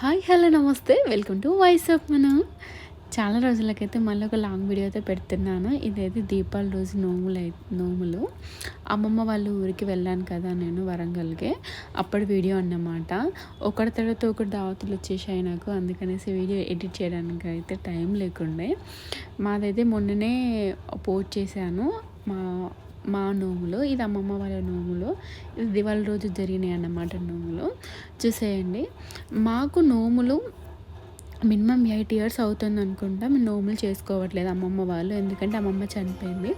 Hi hello నమస్తే. Welcome to voice of Manam. చాలా రోజులకైతే మళ్ళీ ఒక లాంగ్ వీడియో అయితే పెడుతున్నాను. ఇదైతే దీపావళి రోజు నోములు నోములు. అమ్మమ్మ వాళ్ళ ఊరికి వెళ్ళాను కదా నేను వరంగల్కి. అప్పటి వీడియో అన్నమాట. ఒకటి తర్వాత ఒకటి దావతులు వచ్చేసాయి నాకు. అందుకనేసి వీడియో ఎడిట్ చేయడానికి అయితే టైం లేకుండే. మాదైతే మొన్ననే పోస్ట్ చేశాను. మా మా నోములు ఇది అమ్మమ్మ వాళ్ళ నోములు ఇది దివాళి రోజు జరిగినాయి అన్నమాట నోములు. చూసేయండి. మాకు నోములు మినిమం ఎయిట్ ఇయర్స్ అవుతుంది అనుకుంటా మేము నోములు చేసుకోవట్లేదు అమ్మమ్మ వాళ్ళు. ఎందుకంటే అమ్మమ్మ చనిపోయింది.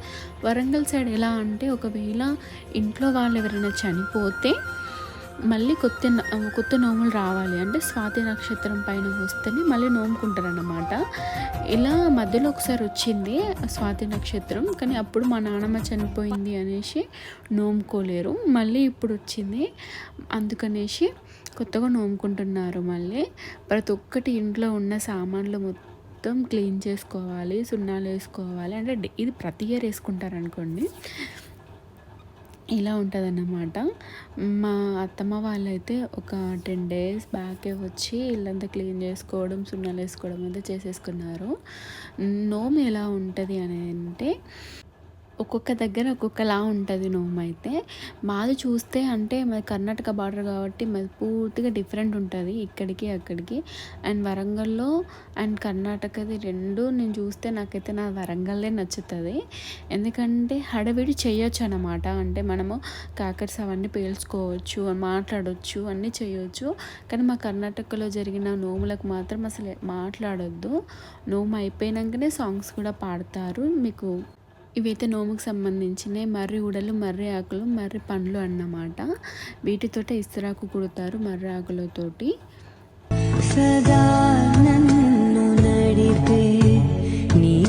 వరంగల్ సైడ్ ఎలా అంటే ఒకవేళ ఇంట్లో వాళ్ళు ఎవరైనా చనిపోతే మళ్ళీ కొత్త కొత్త నోములు రావాలి. అంటే స్వాతి నక్షత్రం పైన వస్తేనే మళ్ళీ నోముకుంటారు అన్నమాట ఇలా మధ్యలో ఒకసారి వచ్చింది స్వాతి నక్షత్రం. కానీ అప్పుడు మా నాన్నమ్మ చనిపోయింది అనేసి నోముకోలేరు. మళ్ళీ ఇప్పుడు వచ్చింది. అందుకనేసి కొత్తగా నోముకుంటున్నారు మళ్ళీ. ప్రతి ఒక్కటి ఇంట్లో ఉన్న సామాన్లు మొత్తం క్లీన్ చేసుకోవాలి సున్నాలు వేసుకోవాలి. అంటే ఇది ప్రతి ఇయర్ వేసుకుంటారు అనుకోండి ఇలా ఉంటుందన్నమాట. మా అత్తమ్మ వాళ్ళైతే ఒక టెన్ డేస్ బ్యాకే వచ్చి ఇల్లంతా క్లీన్ చేసుకోవడం సున్నాలు వేసుకోవడం అయితే చేసేసుకున్నారు. నోము ఎలా ఉంటుంది అని అంటే ఒక్కొక్క దగ్గర ఒక్కొక్కలా ఉంటుంది నోము అయితే మాది చూస్తే అంటే మాది కర్ణాటక బార్డర్ కాబట్టి మాది పూర్తిగా డిఫరెంట్ ఉంటుంది ఇక్కడికి అక్కడికి. అండ్ వరంగల్లో అండ్ కర్ణాటకది రెండు నేను చూస్తే నాకైతే నా వరంగల్లే నచ్చుతుంది. ఎందుకంటే హడవిడి చేయొచ్చు అనమాట అంటే మనము కాకర్స్ అవన్నీ పేల్చుకోవచ్చు మాట్లాడవచ్చు అన్నీ చేయొచ్చు. కానీ మా కర్ణాటకలో జరిగిన నోములకు మాత్రం అసలు మాట్లాడొద్దు. నోము అయిపోయినాకనే సాంగ్స్ కూడా పాడతారు. మీకు ఇవైతే నోముకు సంబంధించినవి మర్రి ఉడలు మర్రి ఆకులు మర్రి పండ్లు అన్నమాట. వీటితోటే ఇస్తరాకు కుడతారు మర్రి ఆకులతోటి. సదా నన్ను నడిపే నీ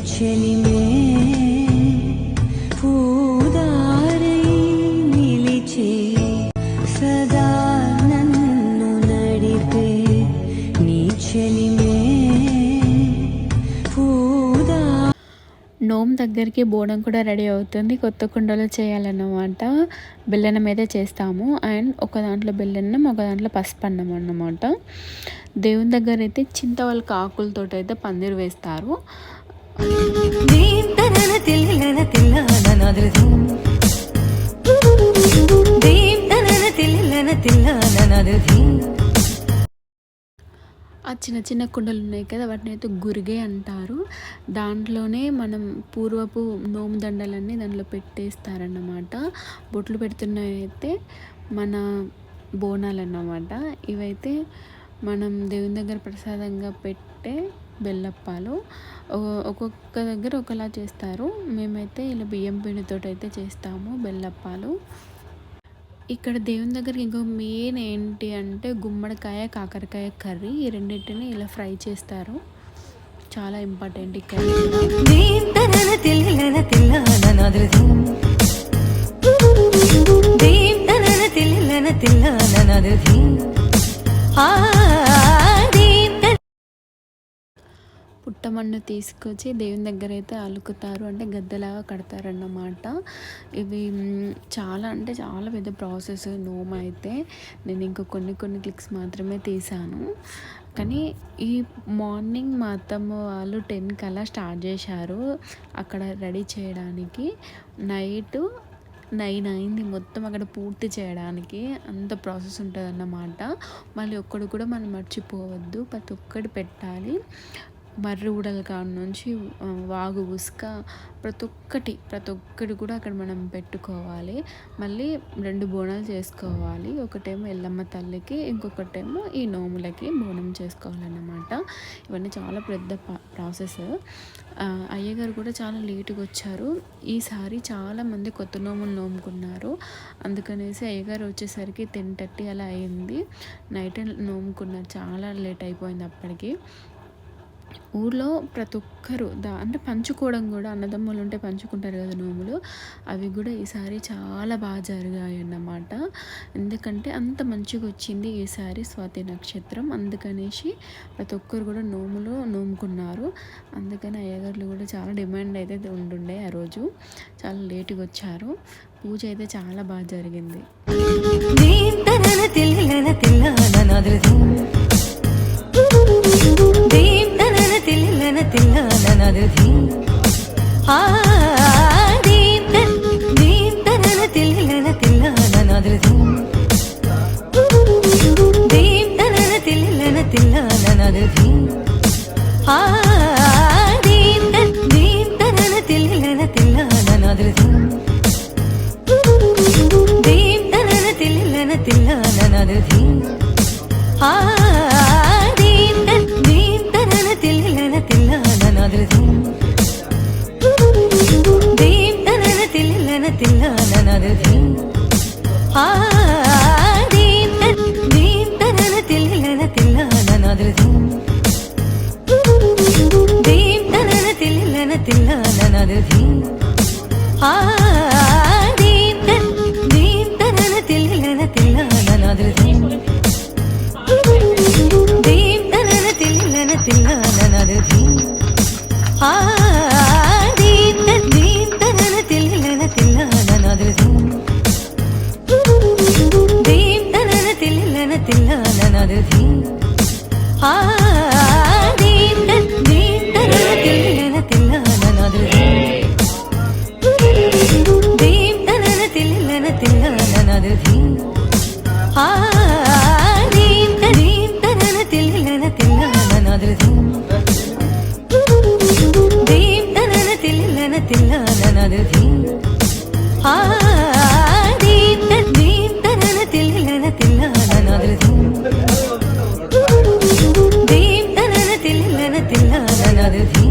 దగ్గరికి బోడం కూడా రెడీ అవుతుంది. కొత్త కుండలో చేయాలన్నమాట. బెల్లన్నం అయితే చేస్తాము. అండ్ ఒక దాంట్లో బెల్లన్నం ఒక దాంట్లో పసుపు అన్నం అన్నమాట. దేవుని దగ్గర అయితే చింతవలక ఆకులతో అయితే పందిరు వేస్తారు. దీం తనన తిల్లన తిల్లన ఆ చిన్న చిన్న కుండలు ఉన్నాయి కదా వాటిని అయితే గురిగే అంటారు. దాంట్లోనే మనం పూర్వపు నోము దండలన్నీ దాంట్లో పెట్టేస్తారన్నమాట. బొట్లు పెడుతున్నాయి అయితే మన బోనాలు అన్నమాట ఇవైతే మనం దేవుని దగ్గర ప్రసాదంగా పెట్టే బెల్లప్పాలు. ఒ- ఒక్కొక్క దగ్గర ఒకలా చేస్తారు. మేమైతే ఇలా బియ్యం పిండితో అయితే చేస్తాము బెల్లప్పాలు. ఇక్కడ దేవుని దగ్గర ఇంకో మెయిన్ ఏంటి అంటే గుమ్మడికాయ కాకరకాయ కర్రీ ఈ రెండింటిని ఇలా ఫ్రై చేస్తారు చాలా ఇంపార్టెంట్ ఈ కర్రీ పుట్టమన్ను తీసుకొచ్చి దేవుని దగ్గర అయితే అలుకుతారు. అంటే గద్దెలాగా కడతారన్నమాట. ఇవి చాలా అంటే చాలా పెద్ద ప్రాసెస్ నోమ్ అయితే. నేను ఇంకా కొన్ని కొన్ని క్లిక్స్ మాత్రమే తీసాను. కానీ ఈ మార్నింగ్ మా అత్తమ్మ వాళ్ళు టెన్ కల్లా స్టార్ట్ చేశారు. అక్కడ రెడీ చేయడానికి నైట్ నైన్ అయింది మొత్తం అక్కడ పూర్తి చేయడానికి. అంత ప్రాసెస్ ఉంటుంది అన్నమాట మళ్ళీ ఒక్కడు కూడా మనం మర్చిపోవద్దు. ప్రతి ఒక్కటి పెట్టాలి. మర్రి ఊడల కాడ నుంచి వాగు ఉసుక ప్రతి ఒక్కటి ప్రతి ఒక్కటి కూడా అక్కడ మనం పెట్టుకోవాలి. మళ్ళీ రెండు బోనాలు చేసుకోవాలి. ఒకటేమో ఎల్లమ్మ తల్లికి ఇంకొకటేమో ఈ నోములకి బోనం చేసుకోవాలన్నమాట. ఇవన్నీ చాలా పెద్ద ప్రాసెస్. అయ్యగారు కూడా చాలా లేటుగా వచ్చారు. ఈసారి చాలా మంది కొత్త నోములు నోముకున్నారు. అందుకనేసి అయ్యగారు వచ్చేసరికి టెన్ థర్టీ అలా అయింది. నైట్ నోముకున్నారు. చాలా లేట్ అయిపోయింది అప్పటికి. ఊర్లో ప్రతి ఒక్కరు దా అంటే పంచుకోవడం కూడా అన్నదమ్ములు ఉంటే పంచుకుంటారు కదా నోములు. అవి కూడా ఈసారి చాలా బాగా జరిగాయి అన్నమాట ఎందుకంటే అంత మంచిగా వచ్చింది ఈసారి స్వాతి నక్షత్రం. అందుకనేసి ప్రతి ఒక్కరు కూడా నోములు నోముకున్నారు. అందుకని అయ్యగారులు కూడా చాలా డిమాండ్ అయితే ఉండుండే ఆ రోజు. చాలా లేటుగా వచ్చారు. పూజ అయితే చాలా బాగా జరిగింది. దీం ദേവത്തിൽ അനനധി ആ ദീപ്തൻ ദീപ്തനത്തിൽ ഇലനത്തിൽ അനനധി ദീപ്തനത്തിൽ ഇലനത്തിൽ അനനധി ആ ദീപ്തൻ ദീപ്തനത്തിൽ ഇലനത്തിൽ അനനധി ദീപ്തനത്തിൽ ഇലനത്തിൽ അനനധി ആ നനതിലും ദീപ്തനത്തില്ല നനത്തില്ല നനതിലും ആ para. Ah. with.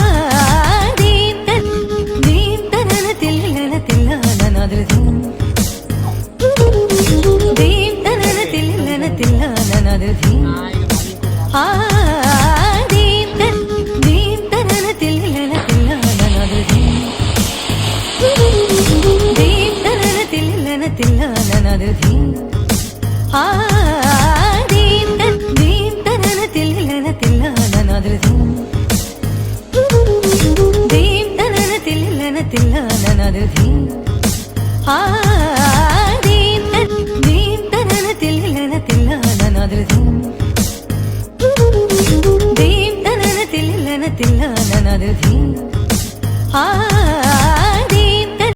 ധ്യാനത്തിൽ ഞാനത് ആ ദീന്തൻ ദീന്തനത്തിൽ ലനത്തിൽ ഞാനത് ദീന്തനത്തിൽ ലനത്തിൽ ഞാനത് ആ ദീന്തൻ ദീന്തനത്തിൽ ലനത്തിൽ ഞാനത് ദീന്തനത്തിൽ ലനത്തിൽ ഞാനത് ആ